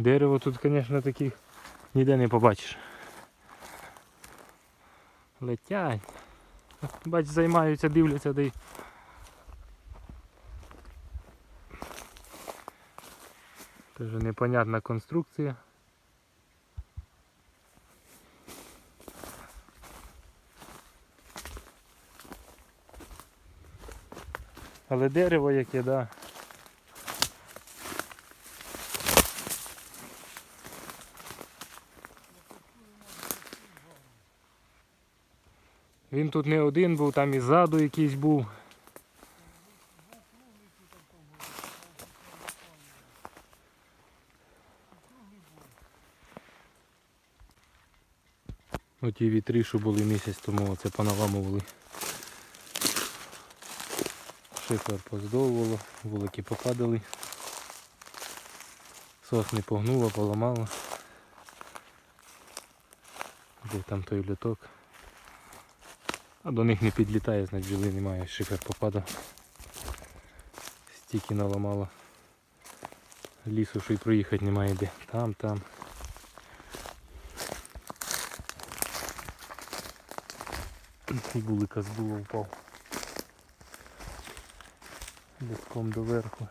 Дерево тут, звісно, таких ніде не побачиш. Летять. Бач, займаються, дивляться, де Теж непонятна конструкція. Але дерево яке, да. Він тут не один був, там і ззаду якийсь був. Оті вітри, що були місяць тому, оце поналамували. Шифер поздовувало, вулики попадали. Сосни погнуло, поламало. Де там той люток. А до них не підлітає, значить бджоли немає, шифер попадав. Стільки наламало. Лісу, що й проїхати немає де. Там, там. І вулика збуло впав. Літком доверху.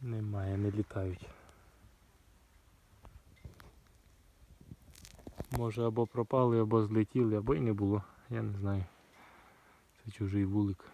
Немає, не літають. Може або пропали, або злетіли, або й не було. Я не знаю. Це чужий вулик.